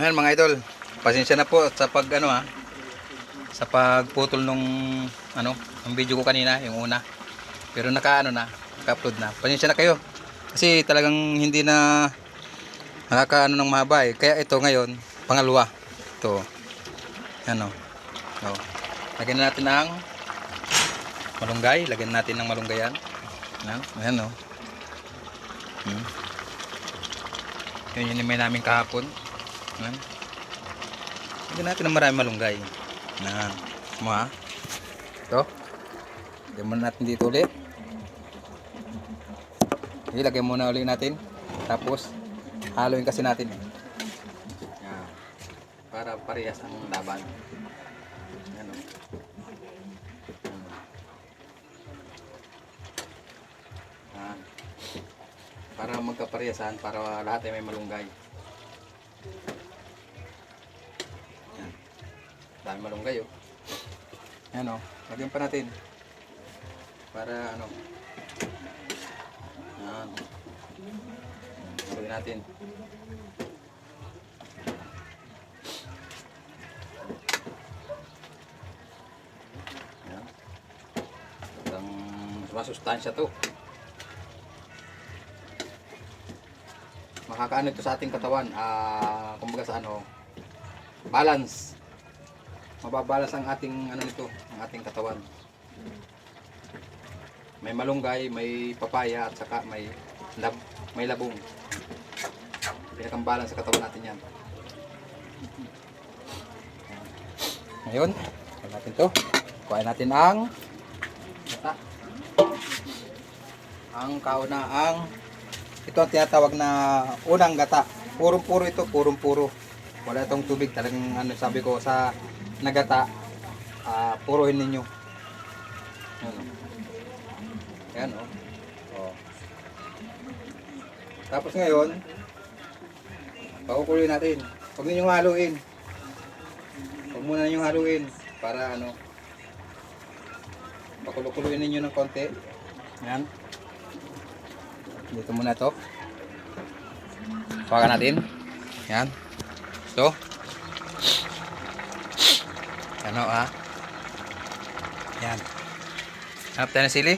Ayan mga idol, pasensya na po sa pag ano ha, sa pagputol nung ano, ang video ko kanina, yung una. Pero naka ano na, naka-upload na. Pasensya na kayo. Kasi talagang hindi na nakakaano ng mahaba eh. Kaya ito ngayon, pangalawa. Ito. Ano. Oh. Lagyan na natin ng malunggay. Lagyan natin ng malunggayan. Ayan, ayan oh. Hmm. Yun yung may namin kahapon. Ayan. Lagyan natin ng marami malunggay. Mo ha. Ito. Lagyan muna natin dito ulit. Ilagay muna ulit natin. Tapos, haluin kasi natin. eh. Yan. Para parehas ang laban. Yan o. Yan. Para magkaparehasan, para lahat ay may malunggay. Yan. Dami malunggay o. Yan o. Lagyan pa natin. Para ano. Yan. Gawin natin. Yan. Ang masustansya to. Makakaano ito sa ating katawan. Ah, kumbaga sa ano, balance. Mababalance ang ating ano nito, ang ating katawan. May malunggay, may papaya at saka may lab, may labong. Pinakang balance sa katawan natin yan. Ngayon, kuha natin to. Kuha natin ang gata. Ang kauna ang ito ang tinatawag na unang gata. Purong-puro ito, purong-puro. Wala itong tubig. Talagang ano sabi ko sa nagata, ah puruhin ninyo. Yan o. Yan o. Oh. Tapos ngayon, pakukuloy natin. Huwag ninyong haluin. Huwag muna ninyong haluin para ano, pakulukuloyin ninyo ng konti. Yan. Dito muna to. Pawakan natin. Yan. Ito. Ano ah. Yan. Hanap tayo ng sili.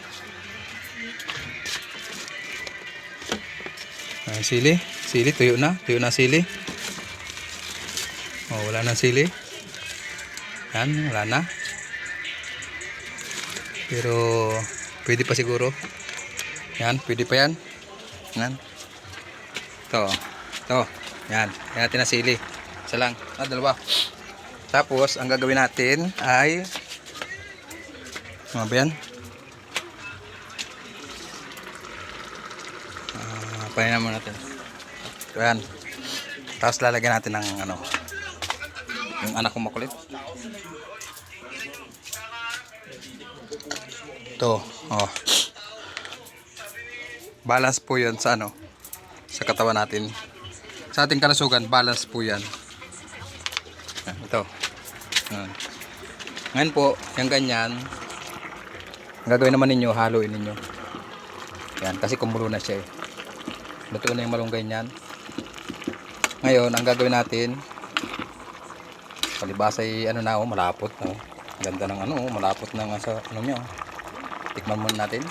Ayan, sili. Sili, tuyo na. Tuyo na sili. Oh, wala na sili. Yan, wala na. Pero, pwede pa siguro. Yan, pwede pa yan. Yan. Ito. Ito. Yan. Yan natin na sili. Isa lang. Ah, dalawa. Tapos, ang gagawin natin ay ano ba yan? Ah, pahinga muna natin. Yan. Tapos lalagyan natin ng ano, yung anak kong makulit. Ito, oh. Balance po yan sa ano, sa katawan natin. Sa ating kalusugan, balance po. Yan, ito. Ngayon po, yung ganyan, ang gagawin naman ninyo, haluin ninyo. Yan, kasi kumulo na siya eh. Luto na yung malunggay niyan. Ngayon, ang gagawin natin, palibasa ay ano na oh, malapot no. Ganda ng ano, oh, malapot ng sa ano niya. oh. Tikman muna natin.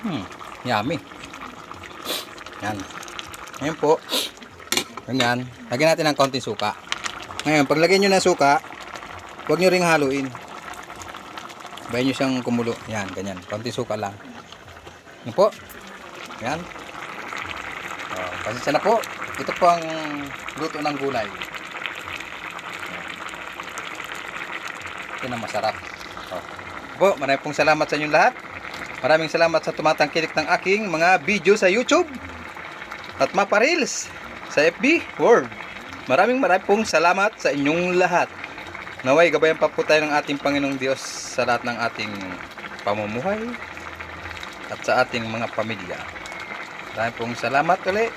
Hmm, yummy. Yan. Ngayon po, ganyan, lagyan natin ng konting suka. Ngayon, pag lagyan nyo ng suka, huwag nyo ring haluin. Bayan nyo siyang kumulo. Yan, ganyan. Konting suka lang. Yan po. Yan. Oh, pasensya na po. Ito po ang luto ng gulay. Ito na masarap. Oh. Po, maraming pong salamat sa inyong lahat. Maraming salamat sa tumatangkilik ng aking mga video sa YouTube at Mapa Reels sa FB World. Maraming maraming pong salamat sa inyong lahat. Naway, gabayan pa po tayo ng ating Panginoong Diyos sa lahat ng ating pamumuhay at sa ating mga pamilya. Maraming pong salamat ulit.